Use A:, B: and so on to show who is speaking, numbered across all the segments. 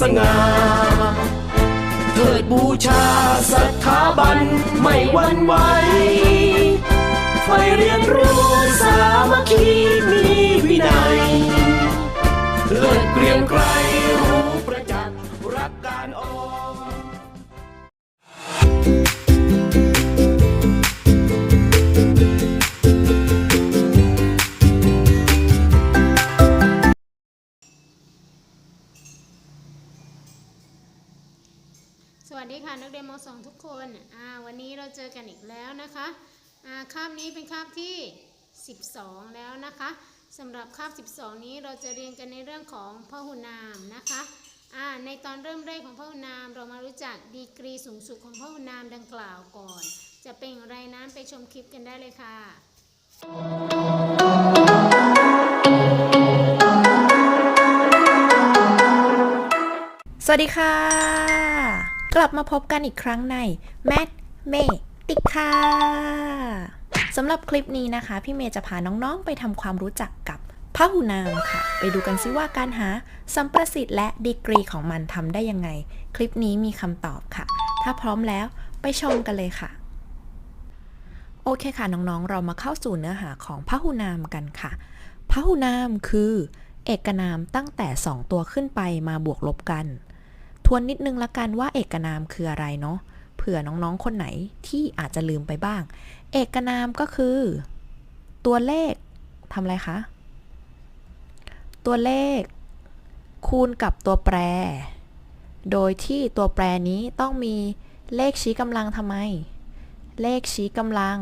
A: สง่าเถิดบูชาสถาบันไม่หวั่นไหวไฟเรียนรู้สามัคคีมีวินัยเลิศเกรียงไกรรู้ประจักษ์รักการออม
B: กันอีกแล้วนะคะคาบนี้เป็นคาบที่ 12 แล้วนะคะสำหรับคาบ 12 นี้เราจะเรียนกันในเรื่องของพหุนามนะคะในตอนเริ่มแรกของพหุนามเรามารู้จักดีกรีสูงสุดของพหุนามดังกล่าวก่อน จะเป็นอย่างไรนั้นไปชมคลิปกันได้เลยค่ะ
C: สวัสดีค่ะ กลับมาพบกันอีกครั้งในแมทเม ติกค่ะสำหรับคลิปนี้นะคะ พี่เมย์จะพาน้องๆ ไปทำความรู้จักกับพหุนามค่ะ ไปดูกันซิว่าการหาสัมประสิทธิ์และดีกรีของมันทำได้ยังไง คลิปนี้มีคำตอบค่ะ ถ้าพร้อมแล้วไปชมกันเลยค่ะ โอเคค่ะน้องๆ เรามาเข้าสู่เนื้อหาของพหุนามกันค่ะพหุนามคือ เอกนามตั้งแต่ 2 ตัวขึ้นไปมาบวกลบกัน ทวนนิดนึงละกันว่าเอกนามคืออะไรเนาะ เผื่อน้องๆ คนไหนที่อาจจะลืมไปบ้าง เอกนามก็คือ ตัวเลขทำอะไรคะ ตัวเลข คูณกับตัวแปร โดยที่ตัวแปรนี้ต้องมีเลขชี้กำลังทำไม เลขชี้กำลัง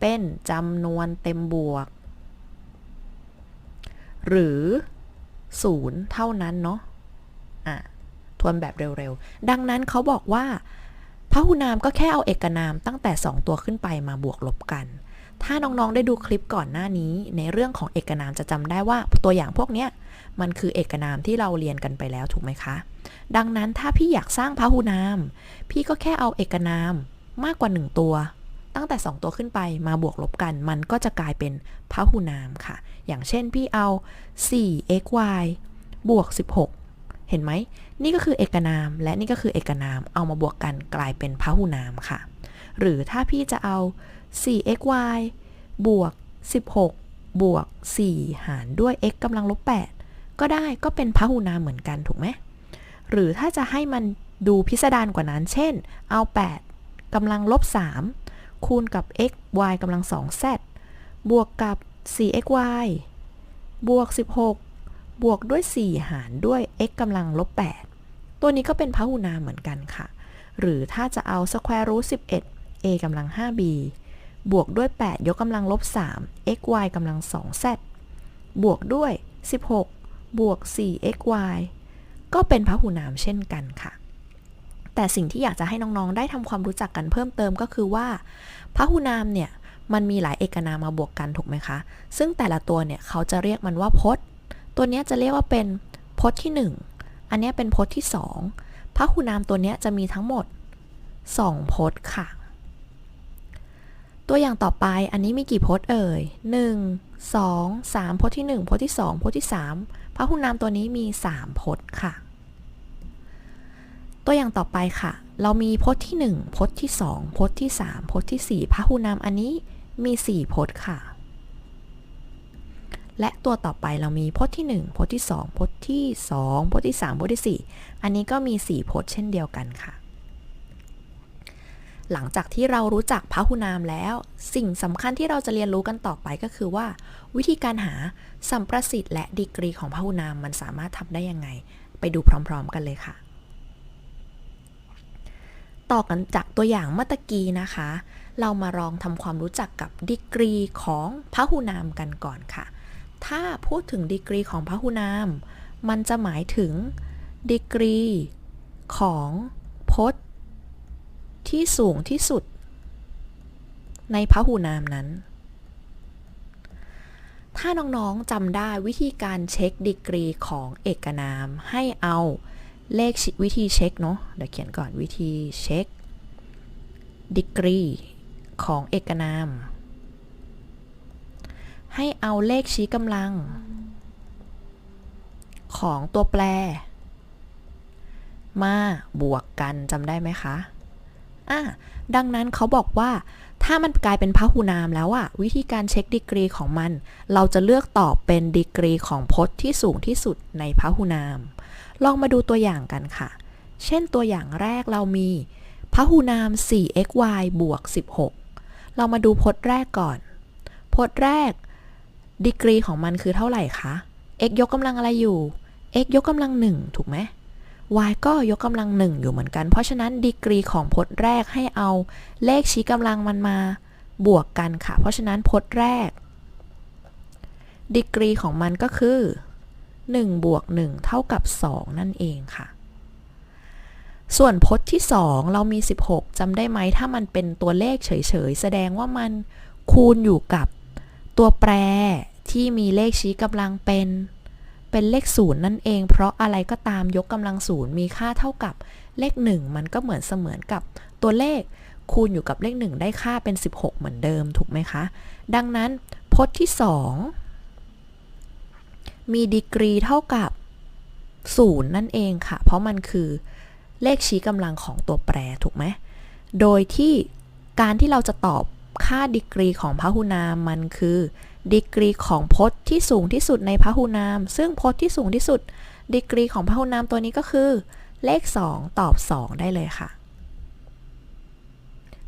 C: เป็นจำนวนเต็มบวก หรือ0เท่านั้นเนาะอะทวนแบบเร็วๆ ดังนั้นเขาบอกว่า พหุนามก็แค่เอาเอกนามตั้งแต่ 2 ตัวขึ้นไปมาบวกลบกัน ถ้าน้องๆได้ดูคลิปก่อนหน้านี้ในเรื่องของเอกนามจะจำได้ว่าตัวอย่างพวกเนี้ยมันคือเอกนามที่เราเรียนกันไปแล้วถูกไหมคะ ดังนั้นถ้าพี่อยากสร้างพหุนาม พี่ก็แค่เอาเอกนามมากกว่า 1 ตัว ตั้งแต่ 2 ตัวขึ้นไปมาบวกลบกัน มันก็จะกลายเป็นพหุนามค่ะ อย่างเช่นพี่เอา 4xy บวก 16 เห็นไหม นี่ก็คือเอกนาม และนี่ก็คือเอกนาม เอามาบวกกันกลายเป็นพหุนามค่ะ หรือถ้าพี่จะเอา 4xy บวก 16 บวก 4 หารด้วย x กำลังลบ 8 ก็ได้ก็เป็นพหุนามเหมือนกันถูกไหม หรือถ้าจะให้มันดูพิสดารกว่านั้น เช่น เอา 8กำลังลบ 3 คูณกับ x y กำลัง 2z บวกกับ 4xy บวก 16 บวกด้วย 4 หารด้วย x กำลังลบ 8 ตัวนี้ก็เป็นพหุนามเหมือนกันค่ะ หรือถ้าจะเอา square root 11 a กำลัง 5b บวกด้วย 8 ยกกำลังลบ 3 xy กำลัง 2z บวกด้วย 16 บวก 4xy ก็เป็นพหุนามเช่นกันค่ะ แต่สิ่งที่อยากจะให้น้อง ๆ ได้ทำความรู้จักกันเพิ่มเติมก็คือว่าพหุนามเนี่ยมันมีหลายเอกนามมาบวกกันถูกไหมคะ ซึ่งแต่ละตัวเนี่ยเขาจะเรียกมันว่าพจน์ ตัวนี้จะเรียกว่าเป็นพจน์ที่ 1 อันนี้เป็นพจน์ที่ 2พหุนามตัวนี้จะมีทั้งหมด 2 พจน์ค่ะ ตัวอย่างต่อไปอันนี้มีกี่พจน์เอ่ย 1 2 3พจน์ที่ 1พจน์ที่ 2พจน์ที่3พหุนามตัวนี้มี 3 พจน์ค่ะ ตัวอย่างต่อไปค่ะ เรามีพจน์ที่ 1 พจน์ที่ 2 พจน์ที่ 3 พจน์ที่4พหุนามอันนี้มี 4 พจน์ค่ะ และตัวต่อไปเรามีพจน์ที่ 1 พจน์ที่ 2 พจน์ที่ 2 พจน์ที่ 3 พจน์ที่ 4 อันนี้ก็มี 4 พจน์เช่นเดียวกันค่ะ หลังจากที่เรารู้จักพหุนามแล้ว สิ่งสำคัญที่เราจะเรียนรู้กันต่อไปก็คือว่า วิธีการหาสัมประสิทธิ์และดีกรีของพหุนามมันสามารถทำได้ยังไง ไปดูพร้อมๆกันเลยค่ะ ต่อกันจากตัวอย่างเมื่อตะกี้นะคะ เรามาลองทำความรู้จักกับดีกรีของพหุนามกันก่อนค่ะ ถ้าพูดถึงดีกรีของพหุนาม มันจะหมายถึงดีกรีของพจน์ที่สูงที่สุด ในพหุนามนั้น ถ้าน้องๆจำได้วิธีการเช็คดีกรีของเอกนาม ให้เอาเลขวิธีเช็คเนาะเดี๋ยวเขียนก่อนวิธีเช็คดีกรีของเอกนาม ให้เอาเลขชี้กำลัง ของตัวแปร มาบวกกันจำได้ไหมคะอะดังนั้นเขาบอกว่าถ้ามันกลายเป็นพหูนามแล้วอะวิธีการเช็คดีกรีของมัน เราจะเลือกตอบเป็นดีกรีของพจน์ที่สูงที่สุดในพหูนาม ลองมาดูตัวอย่างกันค่ะ เช่นตัวอย่างแรกเรามีพหูนาม 4xy บวก 16 เรามาดูพจน์แรกก่อน พจน์แรก ดีกรีของมันคือเท่าไหร่คะ x ยกกำลังอะไรอยู่ x ยกกำลัง1ถูกไหม y ก็ยกกำลัง1อยู่เหมือนกัน เพราะฉะนั้นดีกรีของพจน์แรกให้เอาเลขชี้กำลังมันมาบวกกันค่ะ เพราะฉะนั้นพจน์แรก ดีกรีของมันก็คือ 1 บวก 1 เท่ากับ 2 นั่นเองค่ะ ส่วนพจน์ที่ 2 เรามี 16จำได้ไหม ถ้ามันเป็นตัวเลขเฉยๆ แสดงว่ามันคูณอยู่กับตัวแปร ที่มีเลขชี้กำลังเป็น เป็นเลขศูนย์นั่นเอง เพราะอะไรก็ตามยกกำลังศูนย์มีค่าเท่ากับเลข 1 มันก็เหมือนเสมือนกับตัวเลขคูณอยู่กับเลข 1 ได้ค่าเป็น 16 เหมือนเดิมถูกไหมคะ ดังนั้นพจน์ที่ 2 มีดีกรีเท่ากับ0นั่นเองค่ะ เพราะมันคือเลขชี้กำลังของตัวแปรถูกไหม โดยที่การที่เราจะตอบค่าดีกรีของพหุนามมันคือ ดีกรีของพจน์ที่สูงที่สุดในพหุนาม ซึ่งพจน์ที่สูงที่สุด ดีกรีของพหุนามตัวนี้ก็คือ เลข 2 ตอบ 2 ได้เลยค่ะ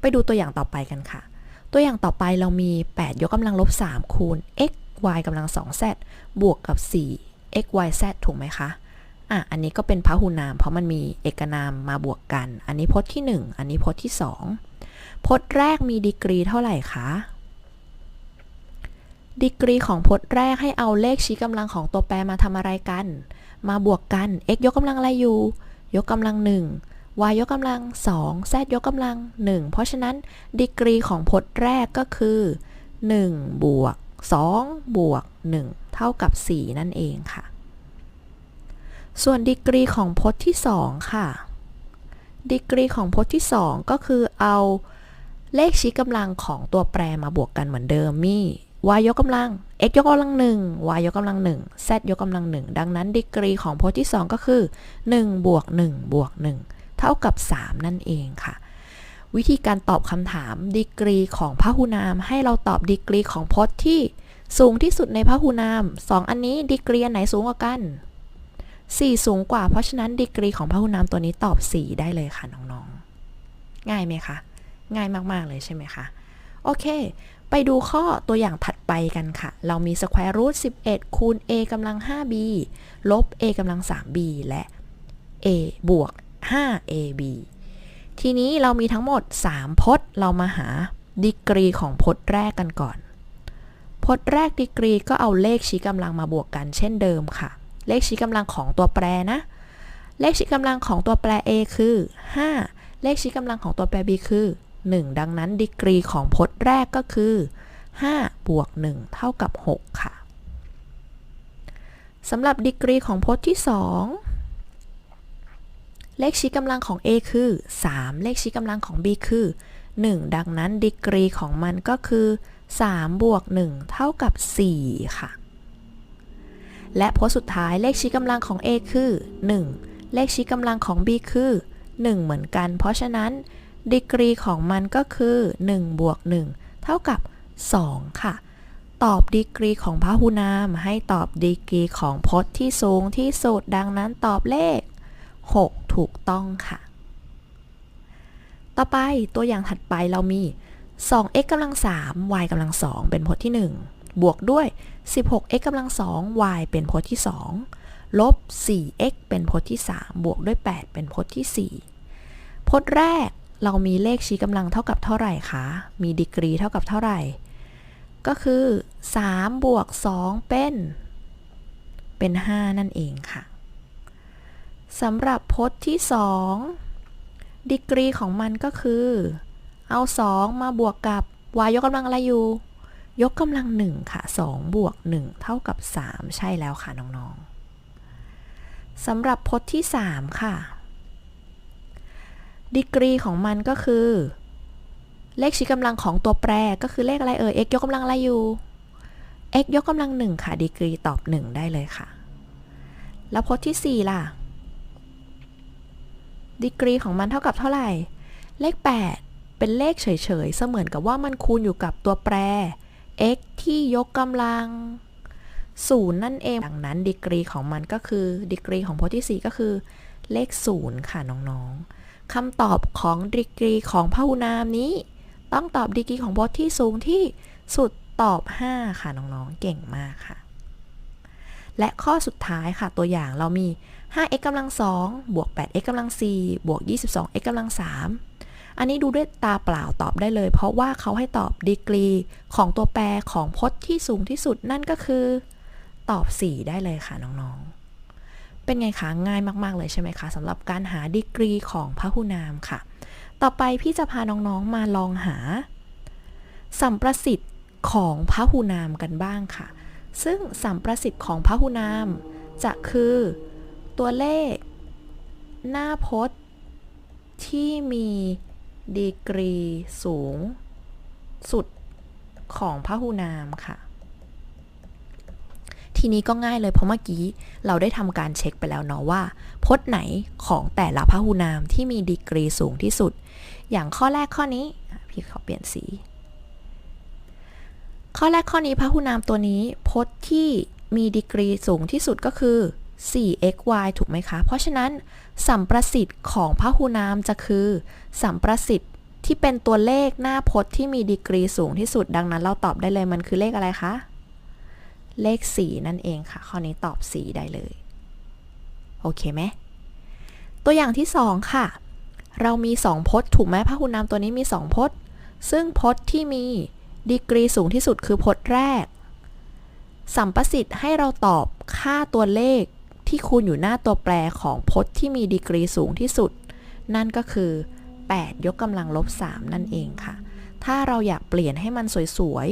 C: ไปดูตัวอย่างต่อไปกันค่ะ ตัวอย่างต่อไปเรามี 8 ยกกำลังลบ 3 คูณ x y กำลัง 2 z บวกกับ 4 x y z ถูกไหมคะอะอันนี้ก็เป็นพหุนาม เพราะมันมีเอกนามมาบวกกัน อันนี้พจน์ที่ 1 อันนี้พจน์ที่ 2 พจน์แรกมีดีกรีเท่าไหร่คะ ดีกรีของพจน์แรกให้เอาเลขชี้กำลังของตัวแปรมาทำอะไรกัน มาบวกกัน x ยกกำลังอะไรอยู่ ยกกำลัง 1 y ยกกำลัง 2 z ยกกำลัง 1 เพราะฉะนั้นดีกรีของพจน์แรกก็คือ 1 บวก 2 บวก 1 เท่ากับ 4 นั่นเองค่ะ ส่วนดีกรีของพจน์ที่ 2 ค่ะ ดีกรีของพจน์ที่ 2 ก็คือเอาเลขชี้กำลังของตัวแปรมาบวกกันเหมือนเดิมมี y ยกกำลัง x ยกกำลัง1 y ยกกำลัง1 z ยกกำลัง1ดังนั้นดีกรีของโพจน์ที่ 2 ก็คือ1บวก1บวก1เท่ากับ 3 นั่นเองค่ะ วิธีการตอบคำถามดีกรีของพหุนาม ให้เราตอบดีกรีของพจน์ที่สูงที่สุดในพหุนาม 2 อันนี้ดีกรีอันไหนสูงกว่ากัน 4 สูงกว่า เพราะฉะนั้นดีกรีของพหุนามตัวนี้ตอบ 4 ได้เลยค่ะน้องๆ ง่ายไหมคะ ง่ายมากๆเลยใช่ไหมคะ โอเค ไปดูข้อตัวอย่างถัดไปกันค่ะ เรามี square root 11 คูณ a กำลัง 5b ลบ a กำลัง 3b และ a บวก 5ab ทีนี้เรามีทั้งหมด 3 พจน์ เรามาหาดีกรีของพจน์แรกกันก่อน พจน์แรกดีกรีก็เอาเลขชี้กำลังมาบวกกันเช่นเดิมค่ะ เลขชี้กำลังของตัวแปรนะ เลขชี้กำลังของตัวแปร a คือ 5 เลขชี้กำลังของตัวแปร b คือ 1 ดังนั้นดีกรีของพจน์แรกก็คือ5บวก1เท่ากับ 6 ค่ะสำหรับดีกรีของพจน์ที่ 2 เลขชี้กำลังของ a คือ 3 เลขชี้กำลังของ b คือ 1 ดังนั้นดีกรีของมันก็คือ3บวก1เท่ากับ 4 ค่ะ และพจน์สุดท้ายเลขชี้กำลังของ a คือ 1 เลขชี้กำลังของ b คือ 1 เหมือนกัน เพราะฉะนั้น ดีกรีของมันก็คือ1บวก1เท่ากับ 2 ค่ะ ตอบดีกรีของพหุนามให้ตอบดีกรีของพจน์ที่สูงที่สุดดังนั้นตอบเลข 6 ถูกต้องค่ะ ต่อไปตัวอย่างถัดไปเรามี 2x กำลัง 3 y กำลัง 2 เป็นพจน์ที่ 1 บวกด้วย 16x กำลัง 2 y เป็นพจน์ที่ 2 ลบ 4x เป็นพจน์ที่ 3 บวกด้วย 8 เป็นพจน์ที่ 4 พจน์แรก เรามีเลขชี้กำลังเท่ากับเท่าไหร่คะ มีดีกรีเท่ากับเท่าไหร่ ก็คือ3บวก2เป็น เป็น 5 นั่นเองค่ะสำหรับพจน์ที่ 2 ดีกรีของมันก็คือ เอา 2 มาบวกกับ y ยกกำลังอะไรอยู่ ยกกำลัง 1 ค่ะ 2 บวก 1 เท่ากับ 3 ใช่แล้วค่ะน้องๆสำหรับพจน์ที่ 3 ค่ะ ดีกรีของมันก็คือ เลขชี้กำลังของตัวแปรก็คือเลขอะไรเอ่ย x ยกกำลังอะไรอยู่ x ยกกำลัง1ค่ะ ดีกรีตอบ1ได้เลยค่ะ แล้วพจน์ที่ 4 ล่ะ ดีกรีของมันเท่ากับเท่าไหร่ เลข 8 เป็นเลขเฉยๆ เสมือนกับว่ามันคูณอยู่กับตัวแปร x ที่ยกกำลัง0นั่นเอง ดังนั้นดีกรีของมันก็คือ ดีกรีของพจน์ที่ 4 ก็คือ เลข0ค่ะน้องๆ คำตอบของดีกรีของพหุนามนี้ ต้องตอบดีกรีของพจน์ที่สูงที่สุดตอบ 5 ค่ะ น้องๆ เก่งมากค่ะ และข้อสุดท้ายค่ะตัวอย่างเรามี 5x กำลัง2บวก 8x กำลัง4บวก 22x กำลัง3อันนี้ดูด้วยตาเปล่าตอบได้เลย เพราะว่าเขาให้ตอบดีกรีของตัวแปรของพจน์ที่สูงที่สุดนั่นก็คือ ตอบ 4 ได้เลยค่ะน้องๆ เป็นไงคะง่ายมากๆเลยใช่ไหมคะสำหรับการหาดีกรีของพหุนามค่ะ ต่อไปพี่จะพาน้องๆมาลองหาสัมประสิทธิ์ของพหุนามกันบ้างค่ะ ซึ่งสัมประสิทธิ์ของพหุนาม จะคือตัวเลข หน้าพจน์ ที่มีดีกรีสูง สุดของพหุนามค่ะ ทีนี้ก็ง่ายเลยเพราะเมื่อกี้เราได้ทำการเช็คไปแล้วเนาะว่า พจน์ไหนของแต่ละพหุนามที่มีดีกรีสูงที่สุด อย่างข้อแรกข้อนี้ พี่ขอเปลี่ยนสี ข้อแรกข้อนี้พหุนามตัวนี้ พจน์ที่มีดีกรีสูงที่สุดก็คือ 4xy ถูกไหมคะ เพราะฉะนั้น สัมประสิทธิ์ของพหุนามจะคือ สัมประสิทธิ์ที่เป็นตัวเลขหน้าพจน์ที่มีดีกรีสูงที่สุด ดังนั้นเราตอบได้เลยมันคือเลขอะไรคะ เลข 4 นั่นเองค่ะ ข้อนี้ตอบ 4 ได้เลย โอเคไหม ตัวอย่างที่ 2 ค่ะ เรามี 2 พจน์ถูกไหมพหุนามตัวนี้มี 2 พจน์ ซึ่งพจน์ที่มีดีกรีสูงที่สุดคือพจน์แรก สัมประสิทธิ์ให้เราตอบค่าตัวเลขที่คูณอยู่หน้าตัวแปรของพจน์ที่มีดีกรีสูงที่สุด นั่นก็คือ 8 ยกกำลังลบ 3 นั่นเองค่ะ ถ้าเราอยากเปลี่ยนให้มันสวย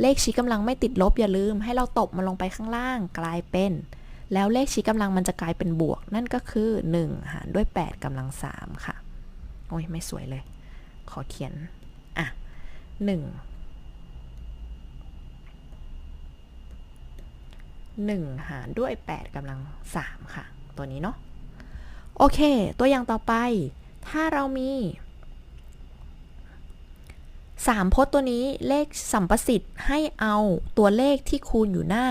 C: เลขชี้กำลังไม่ติดลบอย่าลืม ให้เราตบมันลงไปข้างล่างกลายเป็น แล้วเลขชี้กำลังมันจะกลายเป็นบวก นั่นก็คือ 1 หารด้วย 8กำลัง 3 ค่ะ โอ้ย ไม่สวยเลย ขอเขียน อะ 1 1 หารด้วย 8กำลัง 3 ค่ะ ตัวนี้เนาะโอเค ตัวอย่างต่อไป ถ้าเรามี 3พจน์ตัวนี้เลขสัมประสิทธิ์ให้เอาตัวเลขที่คูณอยู่หน้า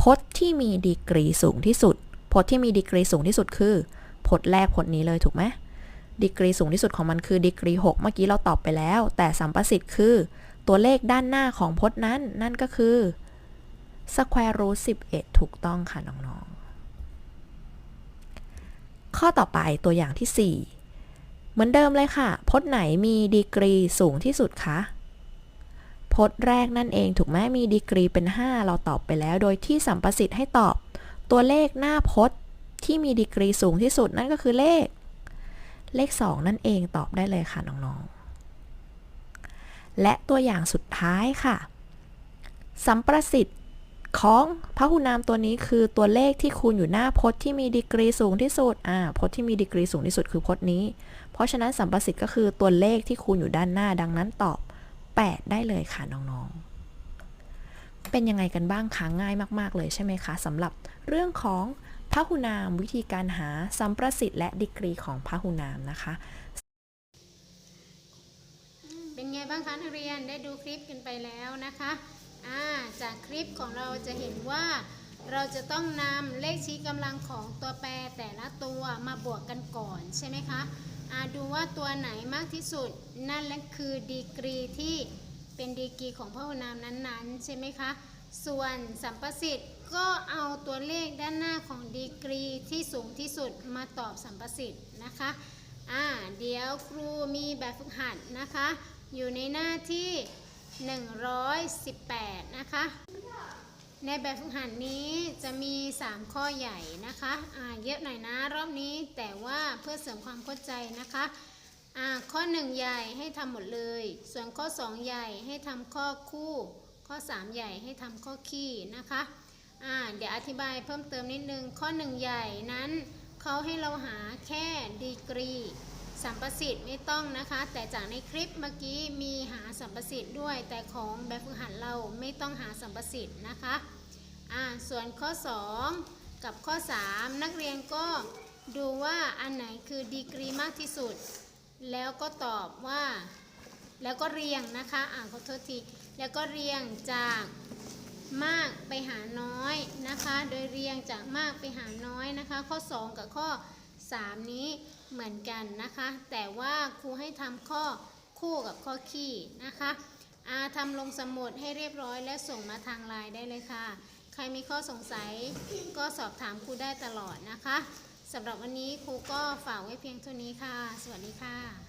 C: พจน์ที่มีดีกรีสูงที่สุด พจน์ที่มีดีกรีสูงที่สุดคือ พจน์แรกพจน์นี้เลยถูกไหมดีกรีสูงที่สุดของมันคือดีกรี 6 เมื่อกี้เราตอบไปแล้ว แต่สัมประสิทธิ์คือ ตัวเลขด้านหน้าของพจน์นั้น นั่นก็คือ square root 11ถูกต้องค่ะน้องๆ ข้อต่อไปตัวอย่างที่ 4 เหมือนเดิมเลยค่ะ พจน์ไหนมีดีกรีสูงที่สุดคะพจน์แรกนั่นเองถูกไหมมีดีกรีเป็น 5 เราตอบไปแล้ว โดยที่สัมประสิทธิ์ให้ตอบ ตัวเลขหน้าพจน์ที่มีดีกรีสูงที่สุดนั่นก็คือเลข เลข 2 นั่นเองตอบได้เลยค่ะน้องๆ และตัวอย่างสุดท้ายค่ะ สัมประสิทธิ์ ของพหุนามตัวนี้คือตัวเลขที่คูณอยู่หน้าพจน์ที่มีดีกรีสูงที่สุด อ่า พจน์ที่มีดีกรีสูงที่สุดคือพจน์นี้ เพราะฉะนั้นสัมประสิทธิ์ก็คือตัวเลขที่คูณอยู่ด้านหน้า ดังนั้นตอบ 8 ได้เลยค่ะน้องๆ เป็นยังไงกันบ้างคะง่ายมาก ๆ เลยใช่ไหมคะสำหรับเรื่องของพหุนามวิธีการหาสัมประสิทธิ์และดีกรีของพหุนามนะคะ
B: เป็นไงบ้างคะนักเรียนได้ดูคลิปกันไปแล้วนะคะ อ่าจากคลิปของเราจะเห็นว่า เราจะต้องนำเลขชี้กำลังของตัวแปรแต่ละตัวมาบวกกันก่อนใช่ไหมคะอาดูว่าตัวไหนมากที่สุด นั่นแหละคือดีกรีที่เป็นดีกรีของพหุนามนั้นๆ ใช่ไหมคะ ส่วนสัมประสิทธิ์ก็เอาตัวเลขด้านหน้าของดีกรีที่สูงที่สุดมาตอบสัมประสิทธิ์นะคะอ่าเดี๋ยวครูมีแบบฝึกหัดนะคะ อยู่ในหน้าที่ 118 นะคะ ในแบบฝึกหัดนี้จะมี 3 ข้อใหญ่นะคะอ่าเยอะหน่อยนะรอบนี้แต่ว่าเพื่อเสริมความเข้าใจนะคะอ่าข้อ 1 ใหญ่ให้ทำหมดเลย ส่วนข้อ 2 ใหญ่ให้ทำข้อคู่ ข้อ 3 ใหญ่ให้ทำข้อคี่นะคะอ่าเดี๋ยวอธิบายเพิ่มเติมนิดนึงข้อ 1 ใหญ่นั้นเขาให้เราหาแค่ดีกรี สัมประสิทธิ์ไม่ต้องนะคะ แต่จากในคลิปเมื่อกี้มีหาสัมประสิทธิ์ด้วย แต่ของแบบฝึกหัดเราไม่ต้องหาสัมประสิทธิ์นะคะอ่าส่วนข้อ 2 กับข้อ 3 นักเรียนก็ดูว่าอันไหนคือดีกรีมากที่สุด แล้วก็ตอบว่า แล้วก็เรียงนะคะอ่านขอโทษที แล้วก็เรียงจากมากไปหาน้อยนะคะ โดยเรียงจากมากไปหาน้อยนะคะ ข้อ 2 กับข้อ 3 นี้เหมือนกันนะคะ แต่ว่าครูให้ทำข้อคู่กับข้อขี้นะคะอาทำลงสมุดให้เรียบร้อยและส่งมาทางไลน์ได้เลยค่ะ ใครมีข้อสงสัยก็สอบถามครูได้ตลอดนะคะสำหรับวันนี้ครูก็ฝากไว้เพียงเท่านี้ค่ะ สวัสดีค่ะ